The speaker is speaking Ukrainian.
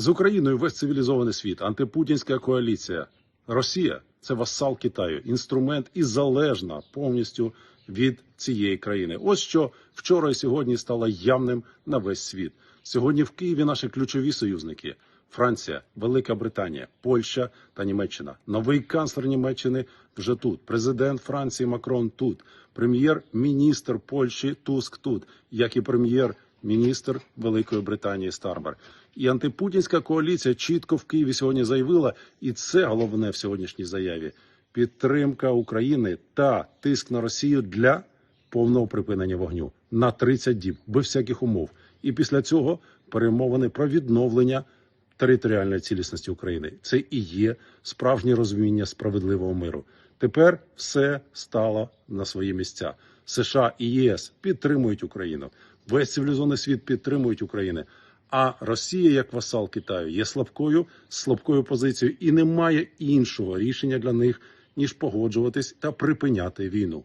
З Україною весь цивілізований світ, антипутінська коаліція. Росія це васал Китаю, інструмент і залежна повністю від цієї країни. Ось що вчора і сьогодні стало явним на весь світ. Сьогодні в Києві наші ключові союзники: Франція, Велика Британія, Польща та Німеччина. Новий канцлер Німеччини вже тут. Президент Франції Макрон тут. Прем'єр-міністр Польщі Туск тут, як і прем'єр-міністр Великої Британії Стармер. І антипутінська коаліція чітко в Києві сьогодні заявила, і це головне в сьогоднішній заяві: підтримка України та тиск на Росію для повного припинення вогню на 30 діб без всяких умов. І після цього перемовини про відновлення територіальної цілісності України. Це і є справжнє розуміння справедливого миру. Тепер все стало на свої місця. США і ЄС підтримують Україну. Весь цивілізований світ підтримують Україну. А Росія, як васал Китаю, є слабкою, слабкою позицією, і немає іншого рішення для них ніж погоджуватись та припиняти війну.